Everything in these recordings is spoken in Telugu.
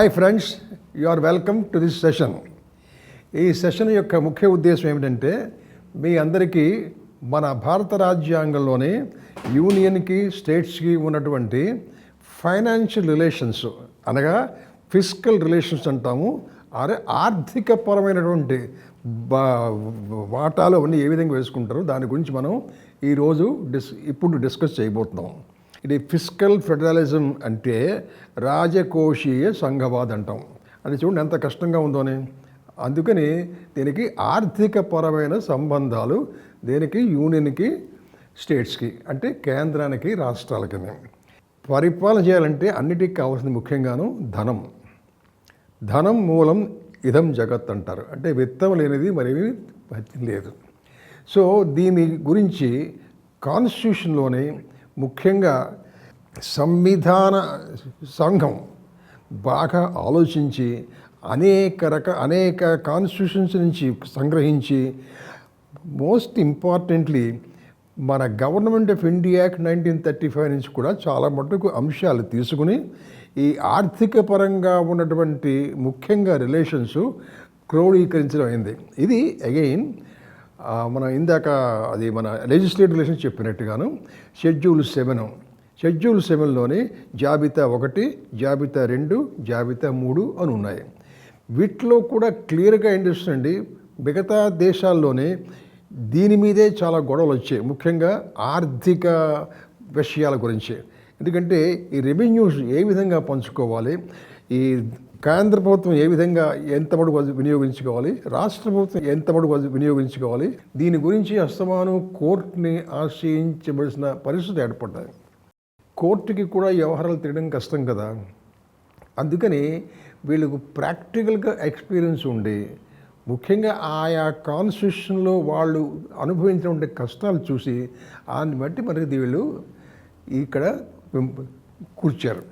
Hi friends you are welcome to this session ఈ సెషన్ యొక్క ముఖ్య ఉద్దేశం ఏమిటంటే మీ అందరికీ మన భారత రాజ్యాంగంలోని యూనియన్కి స్టేట్స్కి ఉన్నటువంటి ఫైనాన్షియల్ రిలేషన్స్ అనగా ఫిజికల్ రిలేషన్స్ అంటాము అరే ఆర్థికపరమైనటువంటి పరమైనటువంటి వాటాలు అవన్నీ ఏ విధంగా వేసుకుంటారో దాని గురించి మనం ఈరోజు డిస్ ఇప్పుడు డిస్కస్ చేయబోతున్నాం. ఇది ఫిస్కల్ ఫెడరలిజం అంటే రాజకోషీయ సంఘవాద్ అంటాం అది చూడండి ఎంత కష్టంగా ఉందోని అందుకని దీనికి ఆర్థికపరమైన సంబంధాలు దీనికి యూనియన్కి స్టేట్స్కి అంటే కేంద్రానికి రాష్ట్రాలకి. పరిపాలన చేయాలంటే అన్నిటికీ కావాల్సింది ముఖ్యంగాను ధనం. ధనం మూలం ఇదం జగత్ అంటారు. అంటే విత్తం లేనిది మరేమీ లేదు. సో దీని గురించి కాన్స్టిట్యూషన్లోని ముఖ్యంగా సంవిధాన సంఘం బాగా ఆలోచించి అనేక రక అనేక కాన్స్టిట్యూషన్స్ నుంచి సంగ్రహించి మోస్ట్ ఇంపార్టెంట్లీ మన government of India act nineteen thirty five నుంచి కూడా చాలా మటుకు అంశాలు తీసుకుని ఈ ఆర్థిక పరంగా ఉన్నటువంటి ముఖ్యంగా రిలేషన్స్ క్రోడీకరించడం అయింది. ఇది అగైన్ మన ఇందాక అది మన లెజిస్లేటివ్ రిలేషన్ చెప్పినట్టుగాను షెడ్యూల్ సెవెన్ షెడ్యూల్ సెవెన్లోని జాబితా ఒకటి జాబితా రెండు జాబితా మూడు అని ఉన్నాయి. వీటిలో కూడా క్లియర్గా ఏం చేస్తుందండి? మిగతా దేశాల్లోనే దీని మీదే చాలా గొడవలు వచ్చాయి. ముఖ్యంగా ఆర్థిక విషయాల గురించి. ఎందుకంటే ఈ రెవెన్యూస్ ఏ విధంగా పంచుకోవాలి? ఈ కేంద్ర ప్రభుత్వం ఏ విధంగా ఎంత మడుగు వినియోగించుకోవాలి? రాష్ట్ర ప్రభుత్వం ఎంత మడుగు వినియోగించుకోవాలి? దీని గురించి అస్తమానం కోర్టుని ఆశ్రయించవలసిన పరిస్థితి ఏర్పడ్డాయి. కోర్టుకి కూడా వ్యవహారాలు తీయడం కష్టం కదా. అందుకని వీళ్ళకు ప్రాక్టికల్గా ఎక్స్పీరియన్స్ ఉండి ముఖ్యంగా ఆయా కాన్స్టిట్యూషన్లో వాళ్ళు అనుభవించినటువంటి కష్టాలు చూసి దాన్ని బట్టి మరి వీళ్ళు ఇక్కడ కూర్చారు.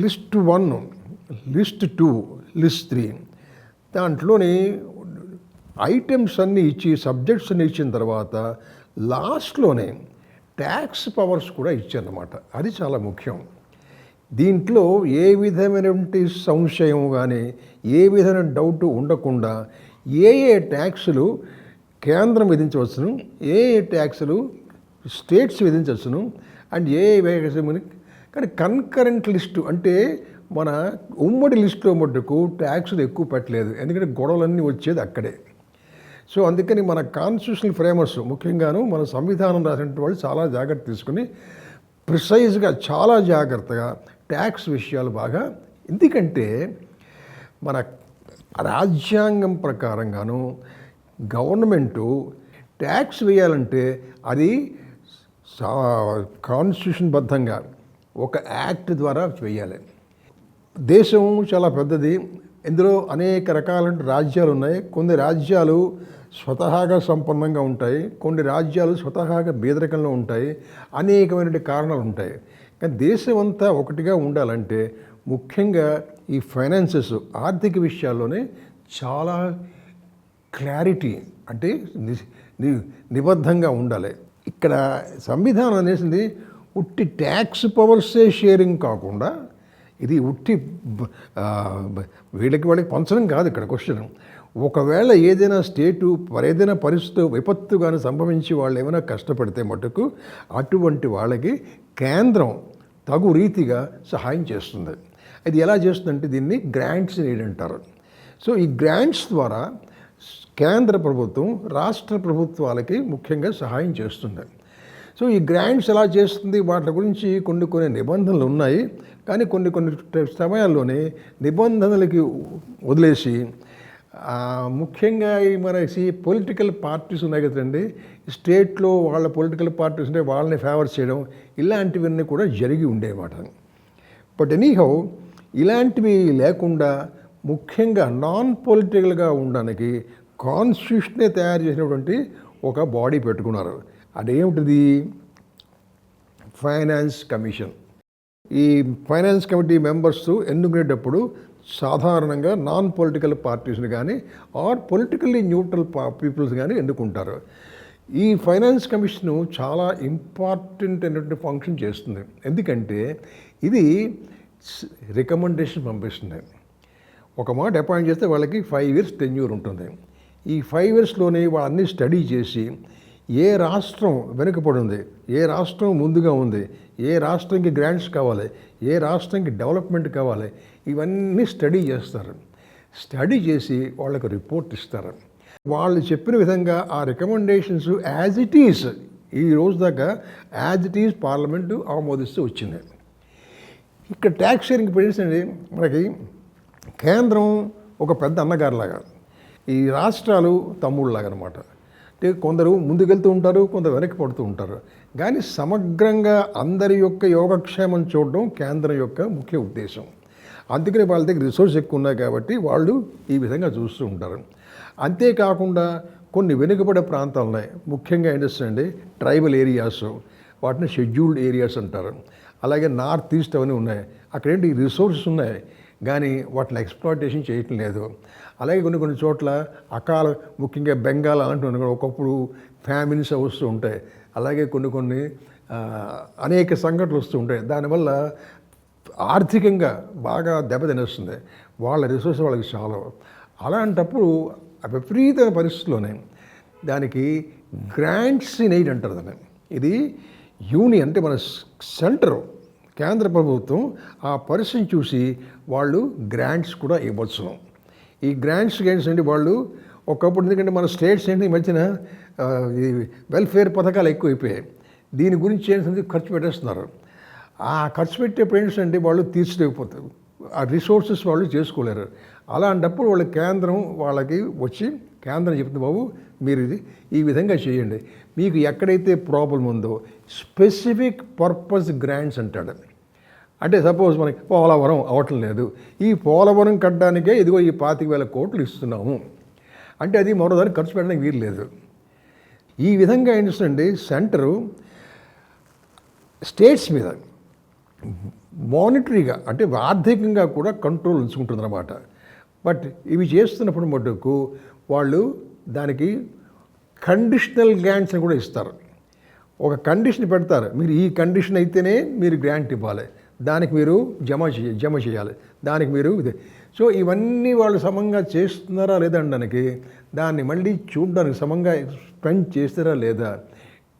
List one list two list three. దాంట్లోని ఐటమ్స్ అన్నీ ఇచ్చి సబ్జెక్ట్స్ అన్నీ ఇచ్చిన తర్వాత లాస్ట్లోనే ట్యాక్స్ పవర్స్ కూడా ఇచ్చారన్నమాట. అది చాలా ముఖ్యం. దీంట్లో ఏ విధమైనటువంటి సంశయం కానీ ఏ విధమైన డౌట్ ఉండకుండా ఏ ఏ ట్యాక్సులు కేంద్రం విధించవచ్చును ఏ ఏ ట్యాక్సులు స్టేట్స్ విధించవచ్చును అండ్ ఏ ఏ కానీ కన్కరెంట్ లిస్టు అంటే మన ఉమ్మడి లిస్టులో మట్టుకు ట్యాక్సులు ఎక్కువ పెట్టలేదు. ఎందుకంటే గొడవలన్నీ వచ్చేది అక్కడే. సో అందుకని మన కాన్స్టిట్యూషనల్ ఫ్రేమర్స్ ముఖ్యంగాను మన సంవిధానం రాసినటువంటి వాళ్ళు చాలా జాగ్రత్త తీసుకుని ప్రిసైజ్గా చాలా జాగ్రత్తగా ట్యాక్స్ విషయాలు బాగా ఎందుకంటే మన రాజ్యాంగం ప్రకారంగాను గవర్నమెంటు ట్యాక్స్ వేయాలంటే అది కాన్స్టిట్యూషన్ బద్ధంగా ఒక యాక్ట్ ద్వారా వేయాలి. దేశం చాలా పెద్దది. ఇందులో అనేక రకాలైన రాజ్యాలు ఉన్నాయి. కొన్ని రాజ్యాలు స్వతహాగా సంపన్నంగా ఉంటాయి. కొన్ని రాజ్యాలు స్వతహాగా బీదరికంలో ఉంటాయి. అనేకమైన కారణాలు ఉంటాయి. కానీ దేశం అంతా ఒకటిగా ఉండాలంటే ముఖ్యంగా ఈ ఫైనాన్సెస్ ఆర్థిక విషయాల్లోనే చాలా క్లారిటీ అంటే నిబద్ధంగా ఉండాలి. ఇక్కడ సంవిధానం అనేసింది ఉట్టి ట్యాక్స్ పవర్సే షేరింగ్ కాకుండా ఇది ఉట్టి వీళ్ళకి వాళ్ళకి పంచడం కాదు ఇక్కడ క్వశ్చన్ ఒకవేళ ఏదైనా స్టేటు ఏదైనా పరిస్థితి విపత్తు కానీ సంభవించి వాళ్ళు ఏమైనా కష్టపడితే మటుకు అటువంటి వాళ్ళకి కేంద్రం తగు రీతిగా సహాయం చేస్తుంది. అది ఎలా చేస్తుందంటే దీన్ని గ్రాంట్స్ నీడ్ అంటారు. సో ఈ గ్రాంట్స్ ద్వారా కేంద్ర ప్రభుత్వం రాష్ట్ర ప్రభుత్వాలకి ముఖ్యంగా సహాయం చేస్తుంది. సో ఈ గ్రాంట్స్ ఎలా చేస్తుంది వాటి గురించి కొన్ని కొన్ని నిబంధనలు ఉన్నాయి. కానీ కొన్ని కొన్ని సమయాల్లోనే నిబంధనలకి వదిలేసి ముఖ్యంగా ఈ మనకి పొలిటికల్ పార్టీస్ ఉన్నాయి కదండి. స్టేట్లో వాళ్ళ పొలిటికల్ పార్టీస్ ఉంటే వాళ్ళని ఫేవర్ చేయడం ఇలాంటివన్నీ కూడా జరిగి ఉండేమాట బట్ ఎనీహౌ ఇలాంటివి లేకుండా ముఖ్యంగా నాన్ పొలిటికల్గా ఉండడానికి కాన్స్టిట్యూషనే తయారు చేసినటువంటి ఒక బాడీ పెట్టుకున్నారు. అదేమిటిది? Finance commission. ఈ ఫైనాన్స్ కమిటీ మెంబర్స్ ఎన్నుకునేటప్పుడు సాధారణంగా నాన్ పొలిటికల్ పార్టీస్ని కానీ ఆర్ పొలిటికల్లీ న్యూట్రల్ పీపుల్స్ కానీ ఎన్నుకుంటారు. ఈ ఫైనాన్స్ కమిషను చాలా ఇంపార్టెంట్ అయినటువంటి ఫంక్షన్ చేస్తుంది. ఎందుకంటే ఇది రికమెండేషన్ పంపిస్తుంది. ఒక మాట అపాయింట్ చేస్తే వాళ్ళకి ఫైవ్ ఇయర్స్ టెన్యూర్ ఉంటుంది. ఈ ఫైవ్ ఇయర్స్లోనే వాళ్ళన్నీ స్టడీ చేసి ఏ రాష్ట్రం వెనుకబడి ఉంది? ఏ రాష్ట్రం ముందుగా ఉంది? ఏ రాష్ట్రంకి గ్రాంట్స్ కావాలి? ఏ రాష్ట్రంకి డెవలప్మెంట్ కావాలి? ఇవన్నీ స్టడీ చేస్తారు. స్టడీ చేసి వాళ్ళకి రిపోర్ట్ ఇస్తారు. వాళ్ళు చెప్పిన విధంగా ఆ రికమెండేషన్స్ యాజ్ ఇట్ ఈస్ ఈ రోజు దాకా యాజ్ ఇట్ ఈజ్ పార్లమెంటు ఆమోదిస్తూ వచ్చింది. ఇక్కడ ట్యాక్స్ షేరింగ్ పెయింట్స్ అండి మనకి కేంద్రం ఒక పెద్ద అన్నగారిలాగా ఈ రాష్ట్రాలు తమ్ముళ్ళలాగా అనమాట అంటే కొందరు ముందుకెళ్తూ ఉంటారు కొందరు వెనక్కి పడుతూ ఉంటారు. కానీ సమగ్రంగా అందరి యొక్క యోగక్షేమం చూడడం కేంద్రం యొక్క ముఖ్య ఉద్దేశం. అందుకని వాళ్ళ దగ్గర రిసోర్స్ ఎక్కువ ఉన్నాయి కాబట్టి వాళ్ళు ఈ విధంగా చూస్తూ ఉంటారు. అంతేకాకుండా కొన్ని వెనుకబడే ప్రాంతాలు ఉన్నాయి ముఖ్యంగా ఏంటంటే ట్రైబల్ ఏరియాస్ వాటిని షెడ్యూల్డ్ ఏరియాస్ అంటారు. అలాగే నార్త్ ఈస్ట్ అవన్నీ ఉన్నాయి. అక్కడ ఏంటి రిసోర్సెస్ ఉన్నాయి. కానీ వాటిని ఎక్స్ప్లాయిటేషన్ చేయటం లేదు. అలాగే కొన్ని కొన్ని చోట్ల అకాల ముఖ్యంగా బెంగాల్ అలాంటివి కూడా ఒకప్పుడు ఫ్యామిలీస్ వస్తూ ఉంటాయి. అలాగే కొన్ని కొన్ని అనేక సంఘటనలు వస్తూ ఉంటాయి. దానివల్ల ఆర్థికంగా బాగా దెబ్బతినేస్తుంది. వాళ్ళ రిసోర్స్ వాళ్ళకి చాలా. అలాంటప్పుడు విపరీత పరిస్థితుల్లోనే దానికి గ్రాంట్స్ ఇన్ ఎయిడ్ అంటారు దాన్ని. ఇది యూనియన్ అంటే మన సెంటర్. కేంద్ర ప్రభుత్వం ఆ పరిస్థితిని చూసి వాళ్ళు గ్రాంట్స్ కూడా ఇవ్వచ్చు. ఈ గ్రాంట్స్ గ్రాంట్స్ అంటే వాళ్ళు ఒకప్పుడు ఎందుకంటే మన స్టేట్స్ ఏంటి ఈ మధ్యన ఈ వెల్ఫేర్ పథకాలు ఎక్కువైపోయాయి. దీని గురించి ఏంటంటే ఖర్చు పెట్టేస్తున్నారు. ఆ ఖర్చు పెట్టే పేరెంట్స్ అండి వాళ్ళు తీర్చలేకపోతారు. ఆ రిసోర్సెస్ వాళ్ళు చేసుకోలేరు. అలాంటప్పుడు వాళ్ళ కేంద్రం వాళ్ళకి వచ్చి కేంద్రం చెప్తుంది బాబు మీరు ఇది ఈ విధంగా చేయండి. మీకు ఎక్కడైతే ప్రాబ్లం ఉందో స్పెసిఫిక్ పర్పస్ గ్రాంట్స్ అంటాడు అంటే సపోజ్ మనకి పోలవరం అవటం లేదు. ఈ పోలవరం కట్టడానికే ఇదిగో ఈ పాతిక వేల కోట్లు ఇస్తున్నాము. అంటే అది మరోదానికి ఖర్చు పెట్టడానికి వీలు లేదు. ఈ విధంగా ఏంటంటే సెంటరు స్టేట్స్ మీద మానిటరీగా అంటే ఆర్థికంగా కూడా కంట్రోల్ ఉంచుకుంటుందన్నమాట. బట్ ఇవి చేస్తున్నప్పుడు మటుకు వాళ్ళు దానికి కండిషనల్ గ్రాంట్స్ అని కూడా ఇస్తారు. ఒక కండిషన్ పెడతారు. మీరు ఈ కండిషన్ అయితేనే మీరు గ్రాంట్ ఇవ్వాలి. దానికి మీరు జమ చేయ జమ చేయాలి. దానికి మీరు ఇది. సో ఇవన్నీ వాళ్ళు సమంగా చేస్తున్నారా లేదా అనడానికి దాన్ని మళ్ళీ చూడడానికి సమంగా స్పెండ్ చేస్తారా లేదా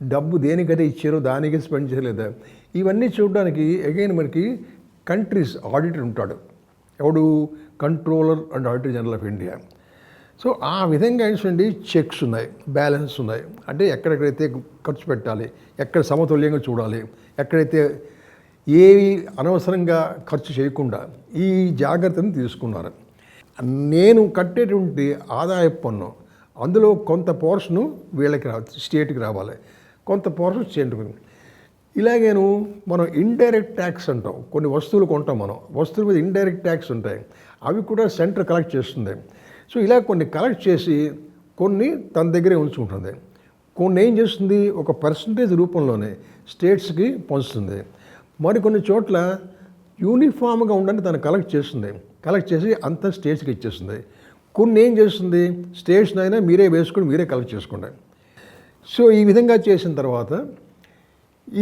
డబ్బు దేనికైతే ఇచ్చారో దానికి స్పెండ్ చేయలేదా ఇవన్నీ చూడడానికి అగైన్ మనకి కంట్రీస్ ఆడిటర్ ఉంటాడు. ఎవడు? Controller and auditor general of India so ఆ విధంగా ఏంటంటే చెక్స్ ఉన్నాయి బ్యాలెన్స్ ఉన్నాయి. అంటే ఎక్కడెక్కడైతే ఖర్చు పెట్టాలి ఎక్కడ సమతుల్యంగా చూడాలి ఎక్కడైతే ఏవి అనవసరంగా ఖర్చు చేయకుండా ఈ జాగ్రత్తను తీసుకున్నారు. నేను కట్టేటువంటి ఆదాయ పన్ను అందులో కొంత పోర్షను వీళ్ళకి రా స్టేట్కి రావాలి. కొంత పోర్షన్ స్టేట్కి ఇలాగేను మనం ఇండైరెక్ట్ ట్యాక్స్ అంటాం కొన్ని వస్తువులు కొంటాం మనం. వస్తువుల మీద ఇండైరెక్ట్ ట్యాక్స్ ఉంటాయి. అవి కూడా సెంటర్ కలెక్ట్ చేస్తుంది. సో ఇలా కొన్ని కలెక్ట్ చేసి కొన్ని తన దగ్గరే ఉంచుకుంటుంది కొన్ని ఏం చేస్తుంది? ఒక పర్సంటేజ్ రూపంలోనే స్టేట్స్కి పంచుతుంది. మరికొన్ని చోట్ల యూనిఫామ్గా ఉండని తను కలెక్ట్ చేస్తుంది. కలెక్ట్ చేసి అంత స్టేట్స్కి ఇచ్చేస్తుంది. కొన్ని ఏం చేస్తుంది? స్టేట్స్ అయినా మీరే వేసుకొని మీరే కలెక్ట్ చేసుకోండి. సో ఈ విధంగా చేసిన తర్వాత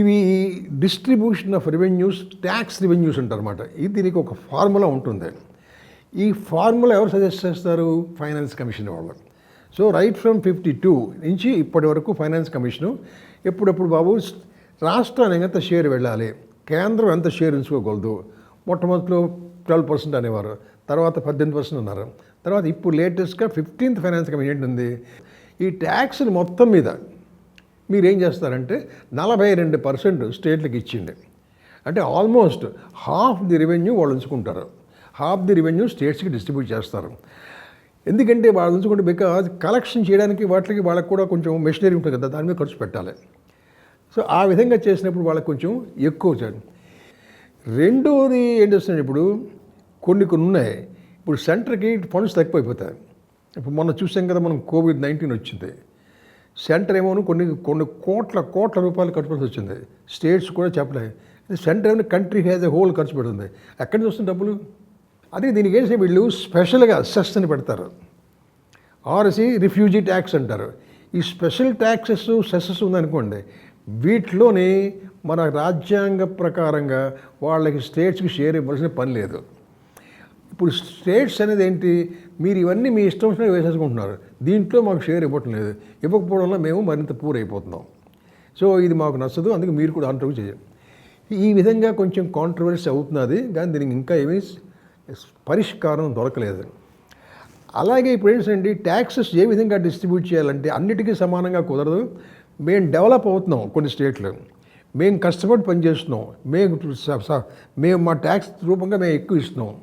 ఇవి distribution of revenues tax revenues అంటారన్నమాట. ఇది దీనికి ఒక ఫార్ములా ఉంటుంది. ఈ ఫార్ములా ఎవరు సజెస్ట్ చేస్తారు? ఫైనాన్స్ కమిషన్ వాళ్ళు. So right from fifty two నుంచి ఇప్పటి వరకు ఫైనాన్స్ కమిషను ఎప్పుడెప్పుడు బాబు? రాష్ట్రానికి ఎంత షేర్ వెళ్ళాలి? కేంద్రం ఎంత షేర్ ఉంచుకోగలదు? మొట్టమొదటిలో ట్వెల్వ్ పర్సెంట్ అనేవారు. తర్వాత పద్దెనిమిది పర్సెంట్ అన్నారు. తర్వాత ఇప్పుడు లేటెస్ట్గా ఫిఫ్టీన్త్ ఫైనాన్స్ కమిషన్ ఏంటుంది ఈ ట్యాక్స్ని మొత్తం మీద మీరు ఏం చేస్తారంటే నలభై రెండు పర్సెంట్ స్టేట్లకు ఇచ్చింది. అంటే ఆల్మోస్ట్ హాఫ్ ది రెవెన్యూ వాళ్ళు ఉంచుకుంటారు. హాఫ్ ది రెవెన్యూ స్టేట్స్కి డిస్ట్రిబ్యూట్ చేస్తారు. ఎందుకంటే వాళ్ళు ఉంచుకుంటే బికాజ్ కలెక్షన్ చేయడానికి వాటికి వాళ్ళకి కూడా కొంచెం మెషినరీ ఉంటుంది కదా దాని మీద ఖర్చు పెట్టాలి. సో ఆ విధంగా చేసినప్పుడు వాళ్ళకి కొంచెం ఎక్కువ వచ్చాడు రెండోది ఏం చేస్తున్నాడు ఇప్పుడు కొన్ని కొన్ని ఉన్నాయి. ఇప్పుడు సెంటర్కి ఫండ్స్ తక్కువైపోతాయి. ఇప్పుడు మొన్న చూసాం కదా మనం కోవిడ్ నైన్టీన్ వచ్చింది. సెంటర్ ఏమో కొన్ని కొన్ని కోట్ల కోట్ల రూపాయలు ఖర్చు వచ్చింది. స్టేట్స్ కూడా చెప్పలేదు సెంటర్ ఏమైనా కంట్రీ హ్యాజ్ ఎ హోల్ ఖర్చు పెడుతుంది. ఎక్కడి నుంచి వస్తుంది డబ్బులు? అదే దీనికి ఏంటి వీళ్ళు స్పెషల్గా సెస్ అని పెడతారు. ఆర్సి రిఫ్యూజీ ట్యాక్స్ అంటారు. ఈ స్పెషల్ ట్యాక్సెస్ సెసెస్ ఉందనుకోండి వీటిలోని మన రాజ్యాంగ ప్రకారంగా వాళ్ళకి స్టేట్స్కి షేర్ ఇవ్వాల్సిన పని లేదు. ఇప్పుడు స్టేట్స్ అనేది ఏంటి? మీరు ఇవన్నీ మీ ఇష్టం వచ్చినట్టు వేసేసుకుంటున్నారు. దీంట్లో మాకు షేర్ ఇవ్వటం లేదు. ఇవ్వకపోవడం వల్ల మేము మరింత పూర్ అయిపోతున్నాం. సో ఇది మాకు నచ్చదు. అందుకే మీరు కూడా అంటూ చేయం ఈ విధంగా కొంచెం కాంట్రవర్సీ అవుతున్నది. కానీ దీనికి ఇంకా ఏమీ పరిష్కారం దొరకలేదు. అలాగే ఇప్పుడు ఏంటంటే ట్యాక్సెస్ ఏ విధంగా డిస్ట్రిబ్యూట్ చేయాలంటే అన్నిటికీ సమానంగా కుదరదు. మేము డెవలప్ అవుతున్నాం కొన్ని స్టేట్లు. మేము కష్టపడి పనిచేస్తున్నాం. మేము మేము మా ట్యాక్స్ రూపంగా మేము ఎక్కువ ఇస్తున్నాం.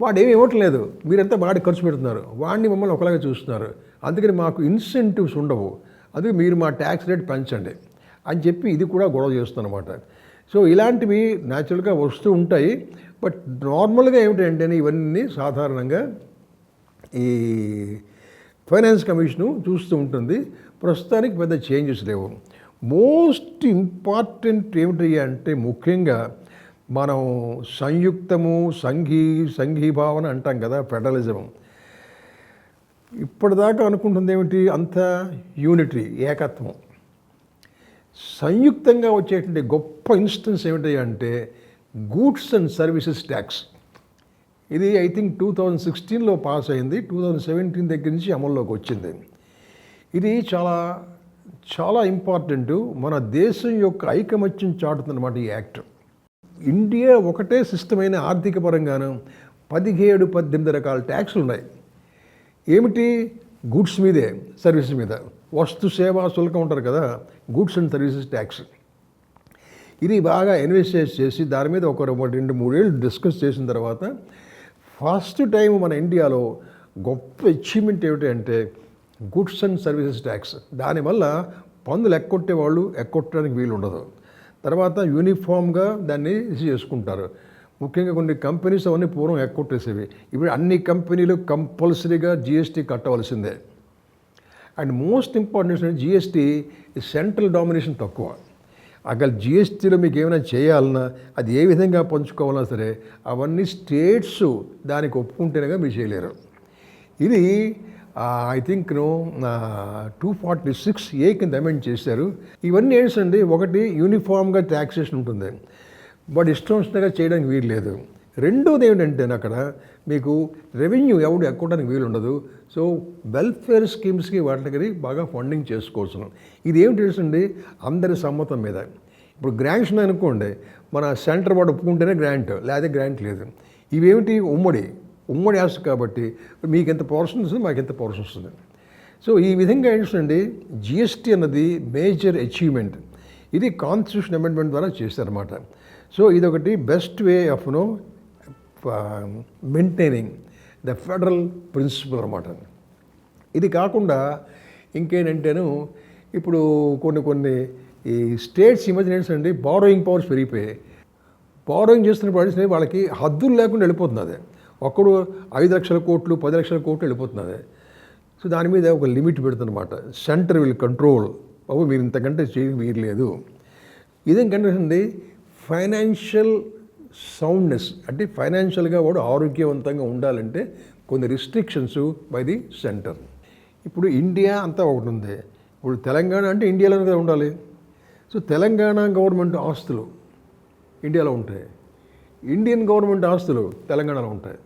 వాడు ఏమి ఇవ్వట్లేదు. మీరంతా వాడి ఖర్చు పెడుతున్నారు. వాడిని మమ్మల్ని ఒకలాగా చూస్తున్నారు. అందుకని మాకు ఇన్సెంటివ్స్ ఉండవు. అందుకే మీరు మా ట్యాక్స్ రేట్ పెంచండి అని చెప్పి ఇది కూడా గొడవ చేస్తుందన్నమాట సో ఇలాంటివి న్యాచురల్గా వస్తూ ఉంటాయి. బట్ నార్మల్గా ఏమిటంటే ఇవన్నీ సాధారణంగా ఈ ఫైనాన్స్ కమిషను చూస్తూ ఉంటుంది. ప్రస్తుతానికి పెద్ద చేంజెస్ లేవు. మోస్ట్ ఇంపార్టెంట్ ఏమిటి అంటే ముఖ్యంగా మనం సంయుక్తము సంఘీ సంఘీభావన అంటాం కదా ఫెడరలిజం. ఇప్పటిదాకా అనుకుంటుంది ఏమిటి? అంత యూనిటీ ఏకత్వం. సంయుక్తంగా వచ్చేటువంటి గొప్ప ఇన్స్టెన్స్ ఏమిటి అంటే గూడ్స్ అండ్ సర్వీసెస్ ట్యాక్స్. ఇది ఐ థింక్ టూ థౌజండ్ సిక్స్టీన్లో పాస్ అయింది టూ థౌజండ్ సెవెంటీన్ దగ్గర నుంచి అమల్లోకి వచ్చింది. ఇది చాలా చాలా ఇంపార్టెంట్. మన దేశం యొక్క ఐకమత్యం చాటుతుందన్నమాట ఈ యాక్ట్. ఇండియా ఒకటే సిస్టమైన ఆర్థిక పరంగాను పదిహేడు పద్దెనిమిది రకాల ట్యాక్స్లు ఉన్నాయి. ఏమిటి? గూడ్స్ మీదే సర్వీస్ మీద. వస్తు సేవా శుల్కం ఉంటారు కదా గూడ్స్ అండ్ సర్వీసెస్ ట్యాక్స్. ఇది బాగా ఇన్వెస్టిగేట్ చేసి దాని మీద ఒక రెండు- మూడేళ్ళు డిస్కస్ చేసిన తర్వాత ఫస్ట్ టైం మన ఇండియాలో గొప్ప అచీవ్మెంట్ ఏమిటి అంటే గుడ్స్ అండ్ సర్వీసెస్ ట్యాక్స్. దానివల్ల పన్నులు ఎక్కొట్టే వాళ్ళు ఎక్కొట్టడానికి వీలు ఉండదు. తర్వాత యూనిఫామ్గా దాన్ని చేసుకుంటారు. ముఖ్యంగా కొన్ని కంపెనీస్ అవన్నీ పూర్వం ఎక్కొట్టేసేవి. ఇప్పుడు అన్ని కంపెనీలు కంపల్సరీగా జిఎస్టీ కట్టవలసిందే. And most important GST central domination తక్కువ. అక్కడ జిఎస్టీలో మీకు ఏమైనా చేయాలన్నా అది ఏ విధంగా పంచుకోవాలన్నా సరే అవన్నీ స్టేట్స్ దానికి ఒప్పుకుంటేనేగా మీరు చేయలేరు. ఇది I think two forty six A కింద అమెండ్ చేశారు. ఇవన్నీ ఏంటండి ఒకటి యూనిఫామ్గా ట్యాక్సేషన్ ఉంటుంది. బట్ ఇష్టం వచ్చినగా చేయడానికి వీలు లేదు రెండోది ఏమిటంటే అక్కడ మీకు రెవెన్యూ ఎవడు ఎక్కువడానికి వీలు ఉండదు సో వెల్ఫేర్ స్కీమ్స్కి వాటికి బాగా ఫండింగ్ చేసుకోవచ్చు ఇది ఏమిటి తెలుసండి అందరి సమ్మతం మీద. ఇప్పుడు గ్రాంట్స్ అనుకోండి మన సెంటర్ వాడు ఒప్పుకుంటేనే గ్రాంట్ లేదా గ్రాంట్ లేదు. ఇవేమిటి? ఉమ్మడి. ఉమ్మడి ఆస్తి కాబట్టి మీకు ఎంత పోర్షన్ వస్తుంది మాకు ఎంత పోర్షన్ వస్తుంది. సో ఈ విధంగా ఏంటండి జిఎస్టీ అన్నది మేజర్ అచీవ్మెంట్. ఇది కాన్స్టిట్యూషన్ అమెండ్మెంట్ ద్వారా చేశారన్నమాట. సో ఇదొకటి best way of no maintaining the federal principle అనమాట ఇది కాకుండా ఇంకేంటంటేను ఇప్పుడు కొన్ని కొన్ని ఈ స్టేట్స్ ఈ అండి బారోయింగ్ పవర్స్ పెరిగిపోయాయి. బారోయింగ్ చేస్తున్న పడితే వాళ్ళకి హద్దులు లేకుండా వెళ్ళిపోతున్నది. ఒక్కడు ఐదు లక్షల కోట్లు పది లక్షల కోట్లు వెళ్ళిపోతున్నది. సో దాని మీద ఒక లిమిట్ పెడుతుందన్నమాట. సెంటర్ విల్ కంట్రోల్ బాబు మీరు ఇంతకంటే చేయడం వీలు లేదు ఇదేంటంటే అండి? ఫైనాన్షియల్ సౌండ్నెస్ అంటే ఫైనాన్షియల్గా వాడు ఆరోగ్యవంతంగా ఉండాలంటే కొన్ని రిస్ట్రిక్షన్స్ బై ది సెంటర్ ఇప్పుడు ఇండియా అంతా ఒకటి ఉంది. ఇప్పుడు తెలంగాణ అంటే ఇండియాలోనే కదా ఉండాలి. సో తెలంగాణ గవర్నమెంట్ ఆస్తులు ఇండియాలో ఉంటాయి. ఇండియన్ గవర్నమెంట్ ఆస్తులు తెలంగాణలో ఉంటాయి.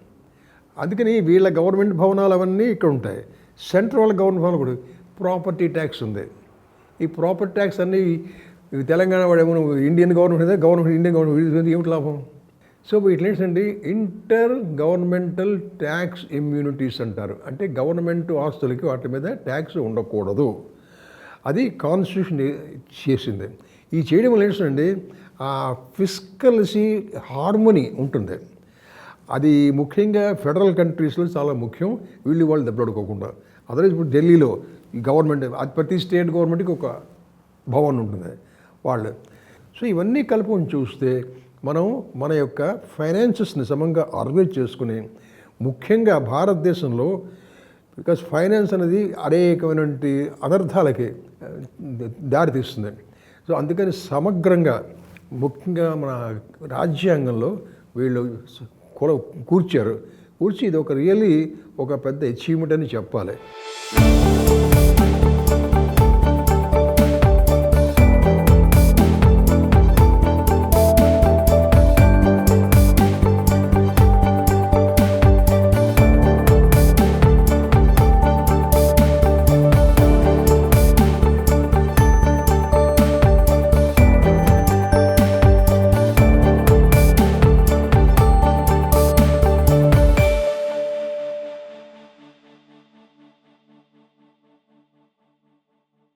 అందుకని వీళ్ళ గవర్నమెంట్ భవనాలు అవన్నీ ఇక్కడ ఉంటాయి. సెంట్రల్ వాళ్ళ గవర్నమెంట్ భవనాలు కూడా ప్రాపర్టీ ట్యాక్స్ ఉంది. ఈ ప్రాపర్టీ ట్యాక్స్ అన్నీ ఇది తెలంగాణ వాడు ఏమో ఇండియన్ గవర్నమెంట్ అయితే గవర్నమెంట్ ఇండియన్ గవర్నమెంట్ ఏమిటి లాభం? సో ఇట్లేంటండి ఇంటర్ గవర్నమెంటల్ ట్యాక్స్ ఇమ్యూనిటీస్ అంటారు. అంటే గవర్నమెంట్ ఆస్తులకి వాటి మీద ట్యాక్స్ ఉండకూడదు. అది కాన్స్టిట్యూషన్ చేసింది. ఈ చేయడం వల్ల ఏంటండి ఆ ఫిస్కల్సీ హార్మోనీ ఉంటుంది. అది ముఖ్యంగా ఫెడరల్ కంట్రీస్లో చాలా ముఖ్యం. వీళ్ళు వాళ్ళు దెబ్బలాడుకోకుండా అదర్వైజ్ ఇప్పుడు ఢిల్లీలో ఈ గవర్నమెంట్ అది ప్రతి స్టేట్ గవర్నమెంట్కి ఒక భవన్ ఉంటుంది. వాళ్ళు. సో ఇవన్నీ కలుపుకొని చూస్తే మనం మన యొక్క ఫైనాన్సెస్ని సమంగా ఆర్గనైజ్ చేసుకుని ముఖ్యంగా భారతదేశంలో బికాస్ ఫైనాన్స్ అనేది అనేకమైనటువంటి అనర్థాలకి దారితీస్తుంది సో అందుకని సమగ్రంగా ముఖ్యంగా మన రాజ్యాంగంలో వీళ్ళు కుల కూర్చారు. కూర్చి ఇది ఒక రియల్లీ ఒక పెద్ద అచీవ్మెంట్ అని చెప్పాలి.